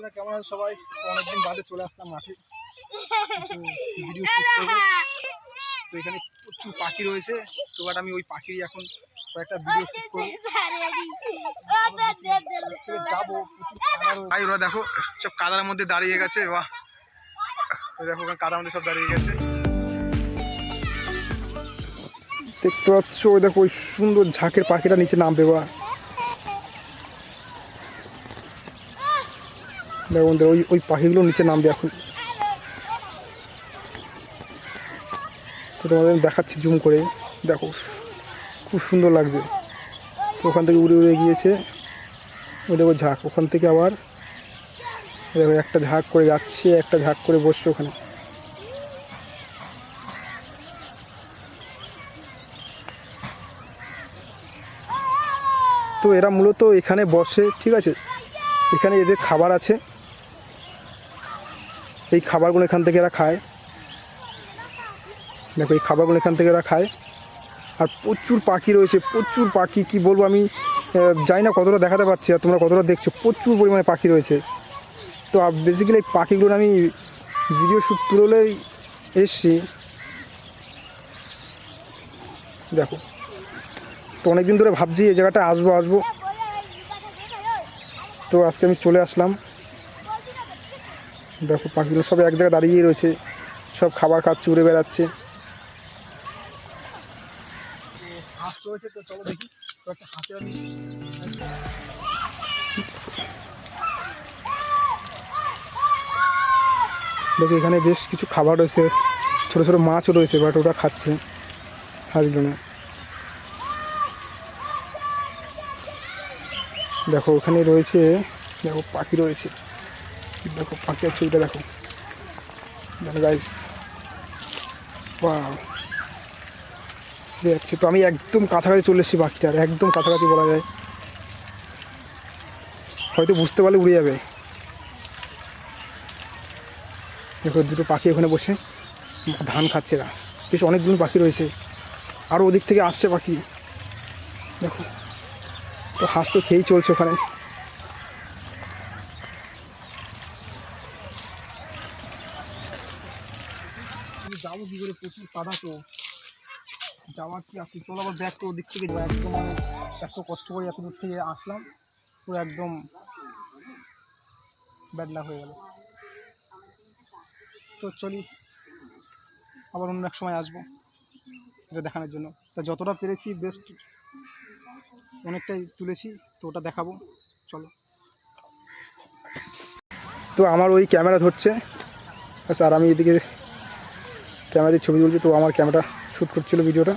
বন্ধুরা কেমন আছে সবাই? অনেকদিন বাদে চলে আসলাম মাঠে। ভিডিও শুট করব। তো এখানে প্রচুর পাখি রয়েছে। তো বাট আমি ওই পাখি এখন কয়েকটা ভিডিও শুট করব। যাব ভাই ওরা দেখো সব কাদার মধ্যে দাঁড়িয়ে গেছে। বাহ। দেখো কাদার মধ্যে সব দাঁড়িয়ে গেছে। দেখতে পাচ্ছ ওই দেখো ওই সুন্দর ঝাঁকের পাখিটা নিচে নামবে বা দেখো বন্ধুরা, ওই ওই পাখিগুলো নিচে নামবে এখন। তো তোমাদের দেখাচ্ছি জুম করে। দেখো খুব সুন্দর লাগছে। তো ওখান থেকে উড়ে উড়ে গিয়েছে। ওই দেখো ঝাঁক ওখান থেকে আবার দেখো একটা ঝাঁক করে যাচ্ছে একটা ঝাঁক করে বসছে ওখানে। তো এরা মূলত এখানে বসে ঠিক আছে? এখানে এদের খাবার আছে। এই খাবারগুলো এখান থেকে এরা খায়। দেখো, এই খাবারগুলো এখান থেকে এরা খায়। আর প্রচুর পাখি রয়েছে, প্রচুর পাখি, কি বলব আমি জানি না কতটা দেখাতে পারছি আর তোমরা কতটা দেখছ, প্রচুর পরিমাণে পাখি রয়েছে। তো বেসিক্যালি এই পাখিগুলো আমি ভিডিও শ্যুট তুললেই এসছি। দেখো, তো অনেকদিন ধরে ভাবছি এই জায়গাটা আসব আসব। তো আজকে আমি চলে আসলাম। দেখো পাখিগুলো সব এক জায়গায় দাঁড়িয়ে রয়েছে। সব খাবার খাচ্ছে, উড়ে বেড়াচ্ছে। দেখি এখানে বেশ কিছু খাবার রয়েছে, ছোটো ছোটো মাছও রয়েছে, বাট ওটা খাচ্ছে হাঁসগুলো দেখো ওখানে রয়েছে, দেখো পাখি রয়েছে। দেখো পাখি আছে ওইটা দেখো। দেখো গাইস বাহ যাচ্ছে তো আমি একদম কাছাকাছি চলে এসেছি পাখিটার একদম কাছাকাছি বলা যায়। হয়তো বুঝতে পারলে উড়ে যাবে। দেখো, দুটো পাখি ওখানে বসে। ধান খাচ্ছে এরা। বেশ অনেকগুলো পাখি রয়েছে। আরও ওদিক থেকে আসছে পাখি। দেখো, তো হাঁস তো খেয়েই চলছে ওখানে। যাব কি করে? প্রচুর কাদা তো। যাওয়ার কি আছে? চলো আবার ব্যাগ তো ওদিক থেকে যাব একদম এত কষ্ট করে এত দূর থেকে আসলাম, পুরো একদম ব্যাড লাক হয়ে গেল। তো চলি, আবার অন্য এক সময় আসব, এটা দেখানোর জন্য। তা যতটা পেরেছি বেস্ট অনেকটাই তুলেছি, তো ওটা দেখাবো। চলো। তো আমার ওই ক্যামেরা ধরছে আচ্ছা আর আমি এদিকে ক্যামেরা দিয়ে ছবি তুলছি তো আমার ক্যামেরা শ্যুট করছিল ভিডিওটা।